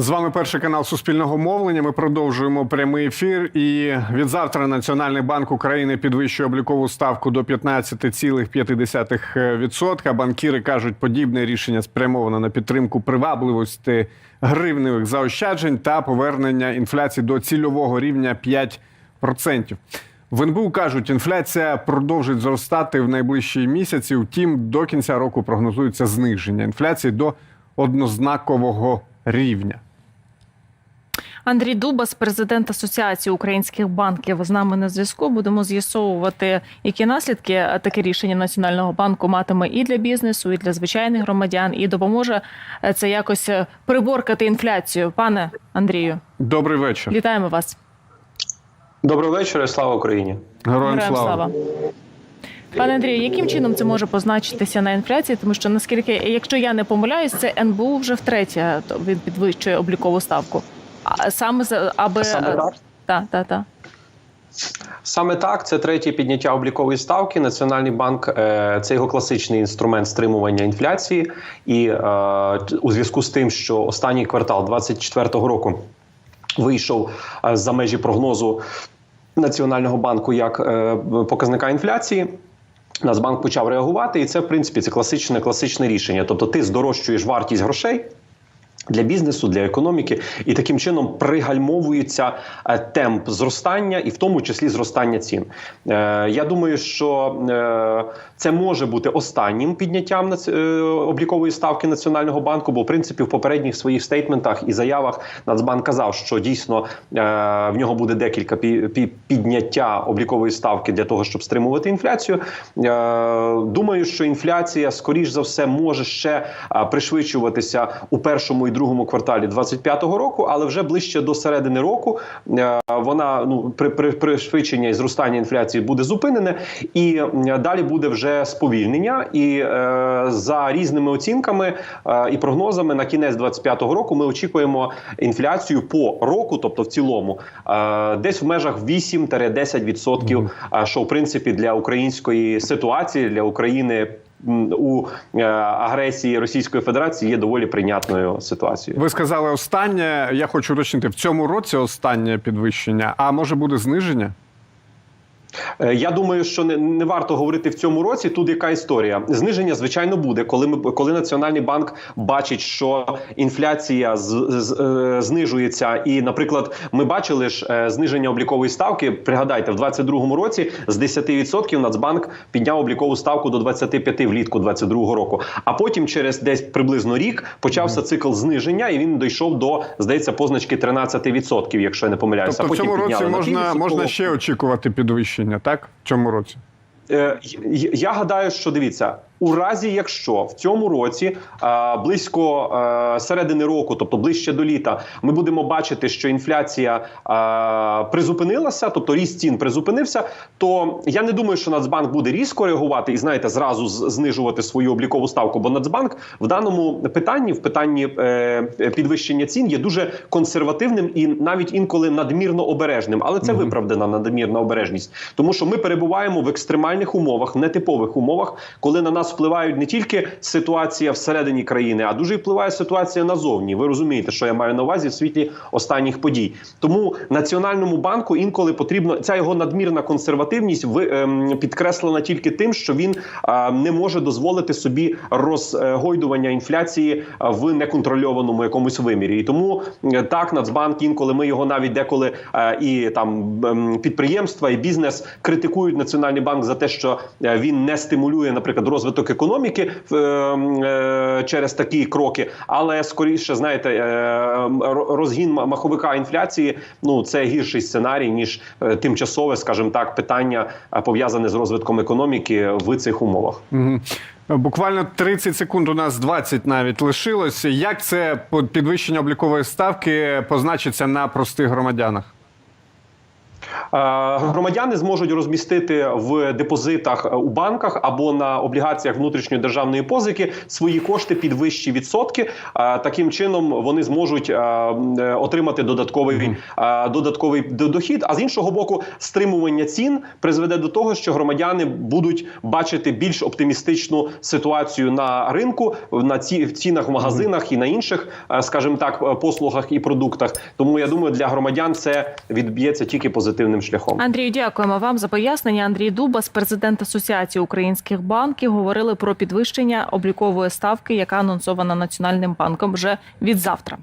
З вами перший канал Суспільного мовлення. Ми продовжуємо прямий ефір. І від завтра Національний банк України підвищує облікову ставку до 15,5%. Банкіри кажуть, подібне рішення спрямовано на підтримку привабливості гривневих заощаджень та повернення інфляції до цільового рівня 5%. В НБУ кажуть, інфляція продовжить зростати в найближчі місяці. Втім, до кінця року прогнозується зниження інфляції до однознакового рівня. Андрій Дубас, президент Асоціації українських банків, з нами на зв'язку. Будемо з'ясовувати, які наслідки таке рішення Національного банку матиме і для бізнесу, і для звичайних громадян, і допоможе це якось приборкати інфляцію. Пане Андрію, Добрий вечір. вітаємо вас. Доброго вечора, і слава Україні. Героям, Героям слава. слава. Пане Андрію, яким чином це може позначитися на інфляції? Тому що наскільки, якщо я не помиляюсь, це НБУ вже втретє то він підвищує облікову ставку. Саме за- аби Саме так? та, та, та. Саме так, це третє підняття облікової ставки. Національний банк е, це його класичний інструмент стримування інфляції. І е, у зв'язку з тим, що останній квартал 2024 року вийшов е, за межі прогнозу Національного банку як е, показника інфляції. Нацбанк почав реагувати, і це в принципі це класичне класичне рішення. Тобто, ти здорожчуєш вартість грошей. Для бізнесу, для економіки, і таким чином пригальмовується е, темп зростання, і в тому числі зростання цін. Е, я думаю, що е, це може бути останнім підняттям облікової ставки Національного банку, бо в принципі в попередніх своїх стейтментах і заявах Нацбанк казав, що дійсно в нього буде декілька пі- пі- підняття облікової ставки для того, щоб стримувати інфляцію. Думаю, що інфляція, скоріш за все, може ще пришвидшуватися у першому і другому кварталі 2025 року, але вже ближче до середини року е, вона ну при, при пришвидшення і зростання інфляції буде зупинене, і е, далі буде вже сповільнення. І е, за різними оцінками е, і прогнозами на кінець 2025 року ми очікуємо інфляцію по року, тобто в цілому, е, десь в межах 8-10%, е, що в принципі для української ситуації для України. У е, агресії Російської Федерації є доволі прийнятною ситуацією. Ви сказали останнє. Я хочу уточнити, в цьому році останнє підвищення, а може буде зниження? Е, Я думаю, що не, не варто говорити в цьому році. Тут яка історія зниження, звичайно, буде, коли ми коли Національний банк бачить, що інфляція з, з, е, знижується, і, наприклад, ми бачили ж е, зниження облікової ставки. Пригадайте, в 22-му році з 10% Нацбанк підняв облікову ставку до 25% влітку 22-го року. А потім, через десь приблизно рік, почався цикл зниження, і він дійшов до здається позначки 13%, якщо я не помиляюся. Тобто а в цьому році можна, можна ще очікувати підвищення, так? В цьому році? Е, Я гадаю, що дивіться, у разі, якщо в цьому році близько середини року, тобто ближче до літа, ми будемо бачити, що інфляція призупинилася, тобто ріст цін призупинився, то я не думаю, що Нацбанк буде різко реагувати і знаєте, зразу знижувати свою облікову ставку. Бо Нацбанк в даному питанні, в питанні е, підвищення цін, є дуже консервативним і навіть інколи надмірно обережним. Але це виправдана надмірна обережність, тому що ми перебуваємо в екстремальних умовах, в нетипових умовах, коли на нас впливають не тільки ситуація всередині країни, а дуже впливає ситуація назовні. Ви розумієте, що я маю на увазі в світлі останніх подій. Тому національному банку інколи потрібно ця його надмірна консервативність ем, підкреслена тільки тим, що він не може дозволити собі розгойдування інфляції в неконтрольованому якомусь вимірі. І тому е, так Нацбанк інколи ми його навіть деколи е, і там ем, підприємства і бізнес критикують Національний банк за те, що е, він не стимулює, наприклад, розвиток економіки е, е, через такі кроки. Але скоріше, знаєте, е, розгін маховика інфляції ну це гірший сценарій ніж тимчасове, скажімо так, питання пов'язане з розвитком економіки в цих умовах. Буквально 30 секунд, у нас 20 навіть лишилося. Як це підвищення облікової ставки позначиться на простих громадянах? Е, Громадяни зможуть розмістити в депозитах е, у банках або на облігаціях внутрішньої державної позики свої кошти під вищі відсотки. Е, Таким чином вони зможуть отримати додатковий, додатковий дохід. А з іншого боку, стримування цін призведе до того, що громадяни будуть бачити більш оптимістичну ситуацію на ринку, на ці в цінах в магазинах і на інших, скажімо так, послугах і продуктах. Тому я думаю, для громадян це відб'ється тільки позитивним шляхом. Андрію, дякуємо вам за пояснення. Андрій Дубас, президент Асоціації українських банків, говорили про підвищення облікової ставки, яка анонсована Національним банком вже від завтра.